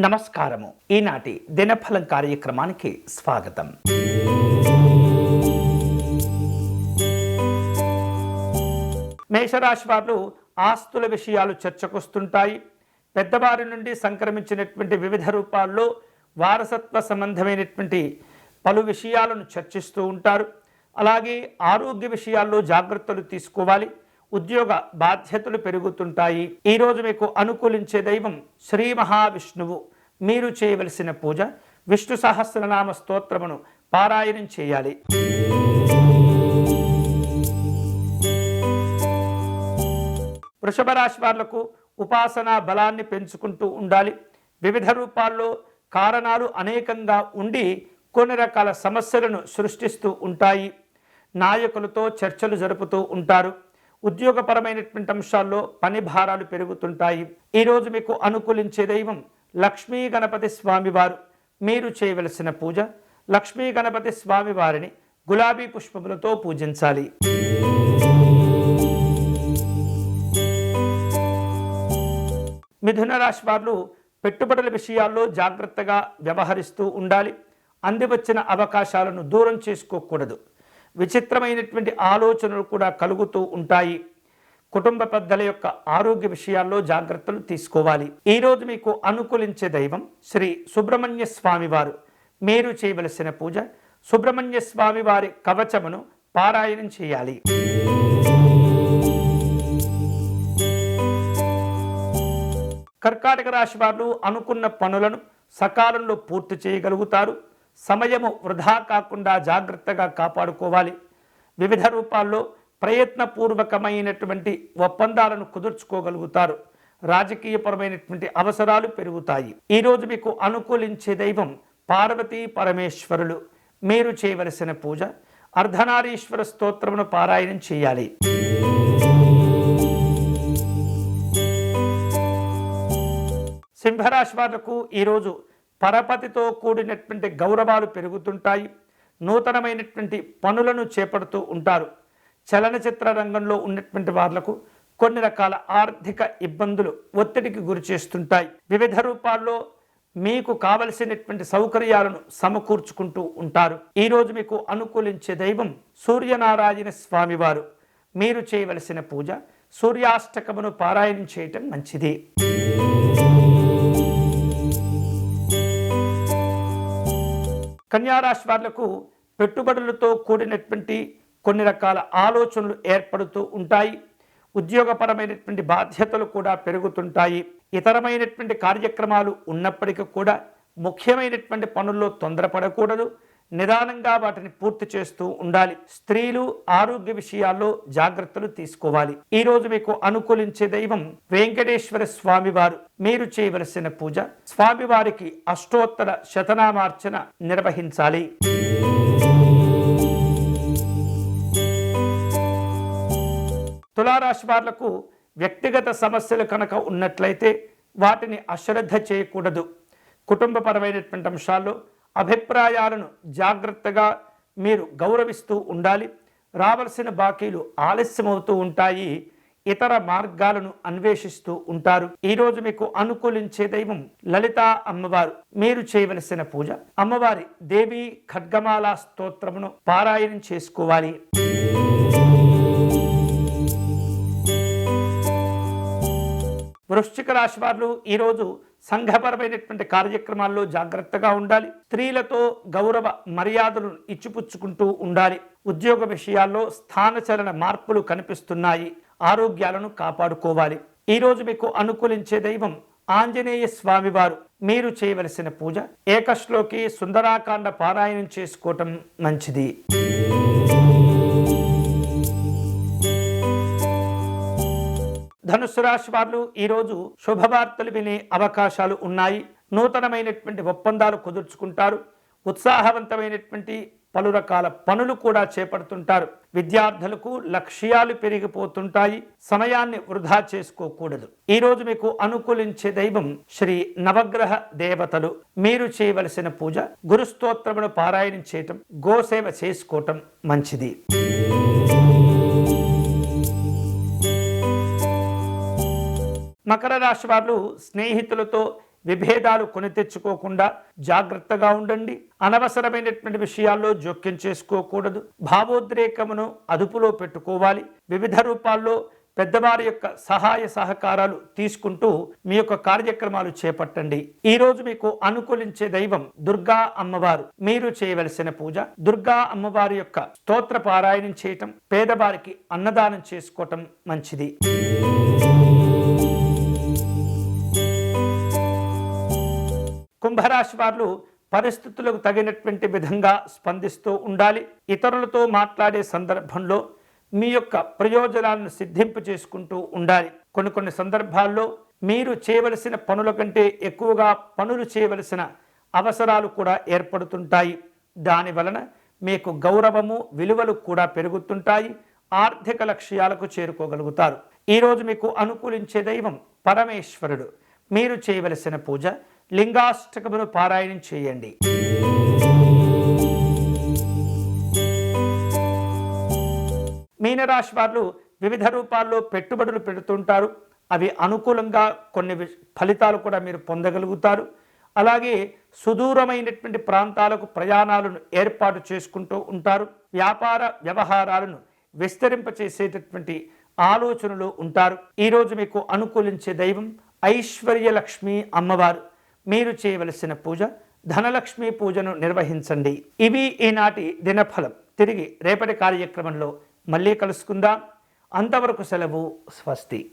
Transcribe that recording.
నమస్కారము. ఈనాటి దినఫలం కార్యక్రమానికి స్వాగతం. మేషరాశి వారు ఆస్తుల విషయాలు చర్చకొస్తుంటాయి. పెద్దవారి నుండి సంక్రమించినటువంటి వివిధ రూపాల్లో వారసత్వ సంబంధమైనటువంటి పలు విషయాలను చర్చిస్తూ ఉంటారు. అలాగే ఆరోగ్య విషయాల్లో జాగ్రత్తలు తీసుకోవాలి. ఉద్యోగ బాధ్యతలు పెరుగుతుంటాయి. ఈరోజు మీకు అనుకూలించే దైవం శ్రీ మహావిష్ణువు. మీరు చేయవలసిన పూజ విష్ణు సహస్రనామ స్తోత్రమును పారాయణం చేయాలి. వృషభ రాశి వాళ్ళకు ఉపాసనా బలాన్ని పెంచుకుంటూ ఉండాలి. వివిధ రూపాల్లో కారణాలు అనేకంగా ఉండి కొన్ని రకాల సమస్యలను సృష్టిస్తూ ఉంటాయి. నాయకులతో చర్చలు జరుపుతూ ఉంటారు. ఉద్యోగపరమైనటువంటి అంశాల్లో పని భారాలు పెరుగుతుంటాయి. ఈరోజు మీకు అనుకూలించే దైవం లక్ష్మీ గణపతి స్వామివారు. మీరు చేయవలసిన పూజ లక్ష్మీ గణపతి స్వామివారిని గులాబీ పుష్పములతో పూజించాలి. మిథున రాశి వారు పెట్టుబడుల విషయాల్లో జాగ్రత్తగా వ్యవహరిస్తూ ఉండాలి. అందివచ్చిన అవకాశాలను దూరం చేసుకోకూడదు. విచిత్రమైనటువంటి ఆలోచనలు కూడా కలుగుతూ ఉంటాయి. కుటుంబ పెద్దల యొక్క ఆరోగ్య విషయాల్లో జాగ్రత్తలు తీసుకోవాలి. ఈరోజు మీకు అనుకూలించే దైవం శ్రీ సుబ్రహ్మణ్య స్వామివారు మీరు చేయవలసిన పూజ సుబ్రహ్మణ్య స్వామివారి కవచమును పారాయణం చేయాలి. కర్కాటక రాశి వారు అనుకున్న పనులను సకాలంలో పూర్తి చేయగలుగుతారు. సమయము వృధా కాకుండా జాగ్రత్తగా కాపాడుకోవాలి. వివిధ రూపాల్లో ప్రయత్నపూర్వకమైనటువంటి ఒప్పందాలను కుదుర్చుకోగలుగుతారు. రాజకీయపరమైనటువంటి అవసరాలు పెరుగుతాయి. ఈరోజు మీకు అనుకూలించే దైవం పార్వతీ పరమేశ్వరులు. మీరు చేయవలసిన పూజ అర్ధనారీశ్వర స్తోత్రమును పారాయణం చేయాలి. సింహరాశి వాళ్ళకు ఈరోజు పరపతితో కూడినటువంటి గౌరవాలు పెరుగుతుంటాయి నూతనమైనటువంటి పనులను చేపడుతూ ఉంటారు. చలనచిత్ర రంగంలో ఉన్నటువంటి వాళ్ళకు కొన్ని రకాల ఆర్థిక ఇబ్బందులు ఒత్తిడికి గురి చేస్తుంటాయి. వివిధ రూపాల్లో మీకు కావలసినటువంటి సౌకర్యాలను సమకూర్చుకుంటూ ఉంటారు. ఈరోజు మీకు అనుకూలించే దైవం సూర్యనారాయణ స్వామివారు. మీరు చేయవలసిన పూజ సూర్యాష్టకమును పారాయణం చేయటం మంచిది. కన్యారాశి వాళ్ళకు పెట్టుబడులతో కూడినటువంటి కొన్ని రకాల ఆలోచనలు ఏర్పడుతూ ఉంటాయి. ఉద్యోగపరమైనటువంటి బాధ్యతలు కూడా పెరుగుతుంటాయి. ఇతరమైనటువంటి కార్యక్రమాలు ఉన్నప్పటికీ కూడా ముఖ్యమైనటువంటి పనుల్లో తొందరపడకూడదు. నిదానంగా వాటిని పూర్తి చేస్తూ ఉండాలి. స్త్రీలు ఆరోగ్య విషయాల్లో జాగ్రత్తలు తీసుకోవాలి. ఈ రోజు మీకు అనుకూలించే దైవం వెంకటేశ్వర స్వామివారు. మీరు చేయవలసిన పూజ స్వామివారికి అష్టోత్తర శతనామార్చన నిర్వహించాలి. తులారాశి వాళ్ళకు వ్యక్తిగత సమస్యలు కనుక ఉన్నట్లయితే వాటిని అశ్రద్ధ చేయకూడదు. కుటుంబపరమైనటువంటి అంశాల్లో అభిప్రాయాలను జాగ్రత్తగా మీరు గౌరవిస్తూ ఉండాలి. రావలసిన బాకీలు ఆలస్యమవుతూ ఉంటాయి. ఇతర మార్గాలను అన్వేషిస్తూ ఉంటారు. ఈరోజు మీకు అనుకూలించే దైవం లలితా అమ్మవారు. మీరు చేయవలసిన పూజ. అమ్మవారి దేవి ఖడ్గమాల స్తోత్రమును పారాయణం చేసుకోవాలి. వృశ్చిక రాశి వారు ఈరోజు సంఘపరమైనటువంటి కార్యక్రమాల్లో జాగ్రత్తగా ఉండాలి. స్త్రీలతో గౌరవ మర్యాదలను ఇచ్చిపుచ్చుకుంటూ ఉండాలి. ఉద్యోగ విషయాల్లో స్థానచలన మార్పులు కనిపిస్తున్నాయి. ఆరోగ్యాలను కాపాడుకోవాలి. ఈరోజు మీకు అనుకూలించే దైవం ఆంజనేయ స్వామివారు మీరు చేయవలసిన పూజ ఏకశ్లోకి సుందరాకాండ పారాయణం చేసుకోవటం మంచిది. ధనుసు రాశి వారు ఈరోజు శుభవార్తలు వినే అవకాశాలు ఉన్నాయి. నూతనమైనటువంటి ఒప్పందాలు కుదుర్చుకుంటారు. ఉత్సాహవంతమైనటువంటి పలు రకాల పనులు కూడా చేపడుతుంటారు. విద్యార్థులకు లక్ష్యాలు పెరిగిపోతుంటాయి. సమయాన్ని వృధా చేసుకోకూడదు. ఈ రోజు మీకు అనుకూలించే దైవం శ్రీ నవగ్రహ దేవతలు. మీరు చేయవలసిన పూజ గురుస్తోత్రమును పారాయణం చేయటం గోసేవ చేసుకోవటం మంచిది. మకర రాశి వాళ్ళు స్నేహితులతో విభేదాలు కొని తెచ్చుకోకుండా జాగ్రత్తగా ఉండండి. అనవసరమైనటువంటి విషయాల్లో జోక్యం చేసుకోకూడదు. భావోద్రేకమును అదుపులో పెట్టుకోవాలి. వివిధ రూపాల్లో పెద్దవారి యొక్క సహాయ సహకారాలు తీసుకుంటూ మీ యొక్క కార్యక్రమాలు చేపట్టండి. ఈ రోజు మీకు అనుకూలించే దైవం దుర్గా అమ్మవారు. మీరు చేయవలసిన పూజ దుర్గా అమ్మవారి యొక్క స్తోత్ర పారాయణం చేయటం పేదవారికి అన్నదానం చేసుకోవటం మంచిది. కుంభరాశి వారు పరిస్థితులకు తగినటువంటి విధంగా స్పందిస్తూ ఉండాలి. ఇతరులతో మాట్లాడే సందర్భంలో మీ యొక్క ప్రయోజనాలను సిద్ధింపు చేసుకుంటూ ఉండాలి. కొన్ని కొన్ని సందర్భాల్లో మీరు చేయవలసిన పనుల కంటే ఎక్కువగా పనులు చేయవలసిన అవసరాలు కూడా ఏర్పడుతుంటాయి. దాని వలన మీకు గౌరవము విలువలు కూడా పెరుగుతుంటాయి. ఆర్థిక లక్ష్యాలకు చేరుకోగలుగుతారు. ఈరోజు మీకు అనుకూలించే దైవం పరమేశ్వరుడు. మీరు చేయవలసిన పూజ లింగాష్టకమును పారాయణం చేయండి. మీనరాశి వారు వివిధ రూపాల్లో పెట్టుబడులు పెడుతుంటారు. అవి అనుకూలంగా కొన్ని ఫలితాలు కూడా మీరు పొందగలుగుతారు. అలాగే సుదూరమైనటువంటి ప్రాంతాలకు ప్రయాణాలను ఏర్పాటు చేసుకుంటూ ఉంటారు. వ్యాపార వ్యవహారాలను విస్తరింపచేసేటటువంటి ఆలోచనలు ఉంటారు. ఈరోజు మీకు అనుకూలించే దైవం ఐశ్వర్యలక్ష్మి అమ్మవారు. మీరు చేయవలసిన పూజ ధనలక్ష్మి పూజను నిర్వహించండి. ఇవి ఈనాటి దినఫలం. తిరిగి రేపటి కార్యక్రమంలో మళ్ళీ కలుసుకుందాం. అంతవరకు సెలవు స్వస్తి.